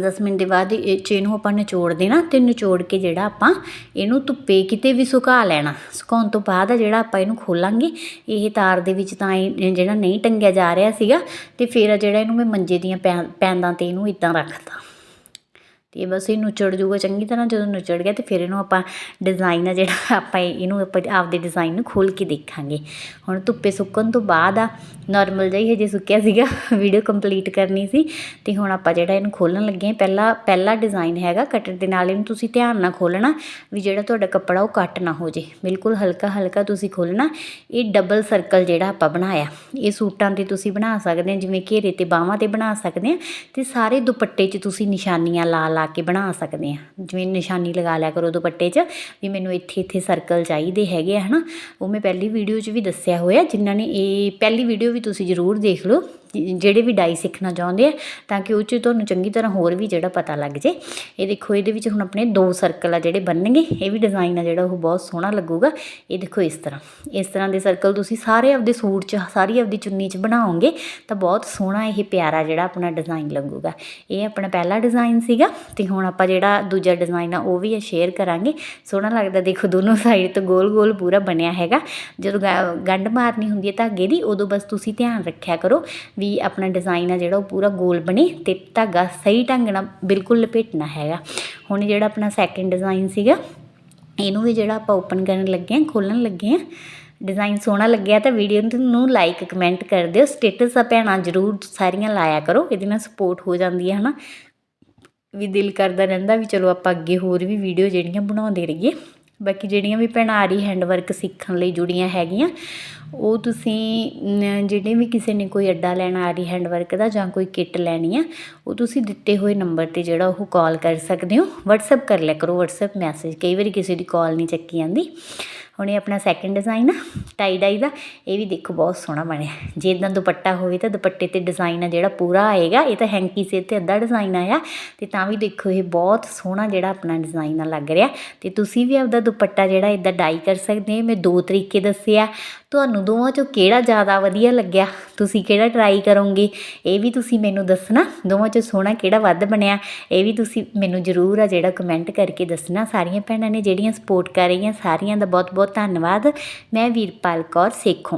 10 ਮਿੰਟ ਦੇ ਬਾਅਦ ਇਹ 'ਚ ਇਹਨੂੰ ਆਪਾਂ ਨਿਚੋੜ ਦੇਣਾ ਤੇ ਨਿਚੋੜ ਕੇ ਜਿਹੜਾ ਆਪਾਂ ਇਹਨੂੰ ਧੁੱਪੇ ਕਿਤੇ ਵੀ ਸੁਕਾ ਲੈਣਾ। ਸੁਕਾਉਣ ਤੋਂ ਬਾਅਦ ਆ ਜਿਹੜਾ ਆਪਾਂ ਇਹਨੂੰ ਖੋਲਾਂਗੇ, ਇਹ ਤਾਰ ਦੇ ਵਿੱਚ ਤਾਂ ਇਹ ਜਿਹੜਾ ਨਹੀਂ ਟੰਗਿਆ ਜਾ ਰਿਹਾ ਸੀਗਾ ਤੇ ਫਿਰ ਆ ਜਿਹੜਾ ਇਹਨੂੰ ਮੈਂ ਮੰਜੇ ਦੀਆਂ ਪੈ- ਪੈਂਦਾਂ ਤੇ ਇਹਨੂੰ ਇਦਾਂ ਰੱਖਤਾ। ਤੇ ਬਸ ਇਹ ਨੁਚੜ ਜੂਗਾ ਚੰਗੀ ਤਰ੍ਹਾਂ, ਜਦੋਂ ਨੁਚੜ ਗਿਆ ਤੇ ਫਿਰ ਇਹਨੂੰ ਆਪਾਂ ਡਿਜ਼ਾਈਨ ਆ ਜਿਹੜਾ ਆਪਾਂ ਇਹਨੂੰ ਆਪਾਂ ਆਪਦੇ ਡਿਜ਼ਾਈਨ ਨੂੰ ਖੋਲ ਕੇ ਦੇਖਾਂਗੇ। ਹੁਣ ਧੁੱਪੇ ਸੁੱਕਣ ਤੋਂ ਬਾਅਦ ਆ ਨਾਰਮਲ ਜਿਹਾ ਹੀ ਹਜੇ ਸੁੱਕਿਆ ਸੀਗਾ ਵੀਡੀਓ ਕੰਪਲੀਟ ਕਰਨੀ ਸੀ। ਤੇ ਹੁਣ ਆਪਾਂ ਜਿਹੜਾ ਇਹਨੂੰ ਖੋਲਣ ਲੱਗੇ ਪਹਿਲਾ ਪਹਿਲਾ ਡਿਜ਼ਾਈਨ ਹੈਗਾ ਕਟਰ ਦੇ ਨਾਲ, ਇਹਨੂੰ ਤੁਸੀਂ ਧਿਆਨ ਨਾਲ ਖੋਲਣਾ ਵੀ ਜਿਹੜਾ ਤੁਹਾਡਾ ਕੱਪੜਾ ਉਹ ਕੱਟ ਨਾ ਹੋ ਜੇ। ਬਿਲਕੁਲ ਹਲਕਾ ਹਲਕਾ ਤੁਸੀਂ ਖੋਲਣਾ ਇਹ ਡਬਲ ਸਰਕਲ ਜਿਹੜਾ ਆਪਾਂ ਬਣਾਇਆ। ਇਹ ਸੂਟਾਂ ਤੇ ਤੁਸੀਂ ਬਣਾ ਸਕਦੇ ਆ ਜਿਵੇਂ ਘੇਰੇ ਤੇ ਬਾਹਾਂ ਤੇ ਬਣਾ ਸਕਦੇ ਆ ਤੇ ਸਾਰੇ ਦੁਪੱਟੇ 'ਚ ਤੁਸੀਂ ਨਿਸ਼ਾਨੀਆਂ ਲਾ ਲਾ ਕੇ ਬਣਾ ਸਕਦੇ ਆ ਜਿਵੇਂ ਨਿਸ਼ਾਨੀ ਲਗਾ ਲਿਆ ਕਰੋ ਦੁਪੱਟੇ 'ਚ ਵੀ ਮੈਨੂੰ ਇੱਥੇ ਇੱਥੇ ਸਰਕਲ ਚਾਹੀਦੇ ਹੈਗੇ ਆ, ਹਨਾ। ਉਹ ਮੈਂ ਪਹਿਲੀ ਵੀਡੀਓ 'ਚ ਵੀ ਦੱਸਿਆ ਹੋਇਆ, ਜਿਨ੍ਹਾਂ ਨੇ ਇਹ ਪਹਿਲੀ ਵੀਡੀਓ ਵੀ ਤੁਸੀਂ ਜ਼ਰੂਰ ਦੇਖ ਲਓ। ਜਿਹੜੇ ਵੀ ਡਾਈ ਸਿੱਖਣਾ ਚਾਹੁੰਦੇ ਆ, ਤਾਂ ਕਿ ਉਹ 'ਚ ਤੁਹਾਨੂੰ ਚੰਗੀ ਤਰ੍ਹਾਂ ਹੋਰ ਵੀ ਜਿਹੜਾ ਪਤਾ ਲੱਗ ਜੇ। ਇਹ ਦੇਖੋ, ਇਹਦੇ ਵਿੱਚ ਹੁਣ ਆਪਣੇ ਦੋ ਸਰਕਲ ਆ ਜਿਹੜੇ ਬੰਨਣਗੇ ਇਹ ਵੀ ਡਿਜ਼ਾਈਨ ਆ ਜਿਹੜਾ ਉਹ ਬਹੁਤ ਸੋਹਣਾ ਲੱਗੂਗਾ। ਇਹ ਦੇਖੋ ਇਸ ਤਰ੍ਹਾਂ। ਇਸ ਤਰ੍ਹਾਂ ਦੇ ਸਰਕਲ ਤੁਸੀਂ ਸਾਰੇ ਆਪਦੇ ਸੂਟ 'ਚ, ਸਾਰੀ ਆਪਦੀ ਚੁੰਨੀ 'ਚ ਬਣਾਓਗੇ, ਤਾਂ ਬਹੁਤ ਸੋਹਣਾ ਇਹ ਪਿਆਰਾ ਜਿਹੜਾ ਆਪਣਾ ਡਿਜ਼ਾਈਨ ਲੱਗੂਗਾ। ਇਹ ਆਪਣਾ ਪਹਿਲਾ ਡਿਜ਼ਾਈਨ ਸੀਗਾ, ਤੇ ਹੁਣ ਆਪਾਂ ਜਿਹੜਾ ਦੂਜਾ ਡਿਜ਼ਾਈਨ ਆ, ਉਹ ਵੀ ਸ਼ੇਅਰ ਕਰਾਂਗੇ। ਸੋਹਣਾ ਲੱਗਦਾ, ਦੇਖੋ ਦੋਨੋਂ ਸਾਈਡ ਤੋਂ ਗੋਲ ਗੋਲ ਪੂਰਾ ਬਣਿਆ ਹੈਗਾ। ਜਦੋਂ ਗ- ਗੰਢ ਮਾਰਨੀ ਹੁੰਦੀ ਹੈ ਧਾਗੇ ਦੀ, ਉਦੋਂ ਬਸ ਤੁਸੀਂ ਧਿਆਨ ਰੱਖਿਆ ਕਰੋ ਵੀ ਆਪਣਾ ਡਿਜ਼ਾਈਨ ਆ ਜਿਹੜਾ ਉਹ ਪੂਰਾ ਗੋਲ ਬਣੇ ਤੇ ਧਾਗਾ ਸਹੀ ਢੰਗ ਨਾਲ ਬਿਲਕੁਲ ਲਪੇਟਣਾ ਹੈਗਾ। ਹੁਣ ਜਿਹੜਾ ਆਪਣਾ ਸੈਕਿੰਡ ਡਿਜ਼ਾਈਨ ਸੀਗਾ, ਇਹਨੂੰ ਵੀ ਜਿਹੜਾ ਆਪਾਂ ਓਪਨ ਕਰਨ ਲੱਗੇ ਹਾਂ ਖੋਲਣ ਲੱਗੇ ਹਾਂ ਡਿਜ਼ਾਈਨ ਸੋਹਣਾ ਲੱਗਿਆ ਤਾਂ ਵੀਡੀਓ ਨੂੰ ਲਾਈਕ ਕਮੈਂਟ ਕਰ ਦਿਓ ਸਟੇਟਸ ਆ ਭੈਣਾਂ, ਜ਼ਰੂਰ ਸਾਰੀਆਂ ਲਾਇਆ ਕਰੋ, ਇਹਦੇ ਨਾਲ ਸਪੋਰਟ ਹੋ ਜਾਂਦੀ ਹੈ ਹਨਾ। ਵੀ ਦਿਲ ਕਰਦਾ ਰਹਿੰਦਾ ਵੀ ਚਲੋ ਆਪਾਂ ਅੱਗੇ ਹੋਰ ਵੀ ਵੀਡੀਓ ਜਿਹੜੀਆਂ ਬਣਾਉਂਦੇ ਰਹੀਏ। ਬਾਕੀ ਜਿਹੜੀਆਂ ਵੀ ਭੈਣਾਂ ਆਰੀ ਹੈਂਡਵਰਕ ਸਿੱਖਣ ਲਈ ਜੁੜੀਆਂ ਹੈਗੀਆਂ, ਉਹ ਤੁਸੀਂ ਜਿਹੜੇ ਵੀ ਕਿਸੇ ਨੇ ਕੋਈ ਅੱਡਾ ਲੈਣਾ ਆਰੀ ਹੈਂਡ ਵਰਕ ਦਾ ਜਾਂ ਕੋਈ ਕਿੱਟ ਲੈਣੀ ਆ, ਉਹ ਤੁਸੀਂ ਦਿੱਤੇ ਹੋਏ ਨੰਬਰ ਤੇ ਜਿਹੜਾ ਉਹ ਕਾਲ ਕਰ ਸਕਦੇ ਹੋ। WhatsApp ਕਰ ਲਿਆ ਕਰੋ, WhatsApp ਮੈਸੇਜ ਕਈ ਵਾਰੀ ਕਿਸੇ ਦੀ ਕਾਲ ਨਹੀਂ ਚੱਕੀ ਜਾਂਦੀ ਹੁਣ ਇਹ ਆਪਣਾ ਸੈਕਿੰਡ ਡਿਜ਼ਾਈਨ ਆ ਟਾਈ ਡਾਈ ਦਾ, ਇਹ ਵੀ ਦੇਖੋ ਬਹੁਤ ਸੋਹਣਾ ਬਣਿਆ। ਜੇ ਇਦਾਂ ਦੁਪੱਟਾ ਹੋਵੇ ਤਾਂ ਦੁਪੱਟੇ ਤੇ ਡਿਜ਼ਾਈਨ ਆ ਜਿਹੜਾ ਪੂਰਾ ਆਏਗਾ, ਇਹ ਤਾਂ ਹੈਂਕੀ ਸੇ ਤੇ ਅੱਧਾ ਡਿਜ਼ਾਈਨ ਆਇਆ, ਤੇ ਤਾਂ ਵੀ ਦੇਖੋ ਇਹ ਬਹੁਤ ਸੋਹਣਾ ਜਿਹੜਾ ਆਪਣਾ ਡਿਜ਼ਾਈਨ ਆ ਲੱਗ ਰਿਹਾ। ਤੇ ਤੁਸੀਂ ਵੀ ਆਪਦਾ ਦੁਪੱਟਾ ਜਿਹੜਾ ਇਦਾਂ ਡਾਈ ਕਰ ਸਕਦੇ ਹੋ, ਮੈਂ ਦੋ ਤਰੀਕੇ ਦੱਸੇ ਆ। ਤੁਹਾਨੂੰ ਦੋਵਾਂ ਚੋਂ ਕਿਹੜਾ ਜ਼ਿਆਦਾ ਵਧੀਆ ਲੱਗਿਆ? ਤੁਸੀਂ ਕਿਹੜਾ ਟਰਾਈ ਕਰੋਗੇ? ਇਹ ਵੀ ਤੁਸੀਂ ਮੈਨੂੰ ਦੱਸਣਾ। ਦੋਵਾਂ ਚੋਂ ਸੋਹਣਾ ਕਿਹੜਾ ਵੱਧ ਬਣਿਆ? ਇਹ ਵੀ ਤੁਸੀਂ ਮੈਨੂੰ ਜ਼ਰੂਰ ਆ ਜਿਹੜਾ ਕਮੈਂਟ ਕਰਕੇ ਦੱਸਣਾ। ਸਾਰੀਆਂ ਭੈਣਾਂ ਨੇ ਜਿਹੜੀਆਂ ਸਪੋਰਟ ਕਰ ਰਹੀਆਂ, ਸਾਰੀਆਂ ਦਾ ਬਹੁਤ ਬਹੁਤ ਧੰਨਵਾਦ। ਮੈਂ ਵੀਰਪਾਲ ਕੌਰ ਸੇਖੋਂ।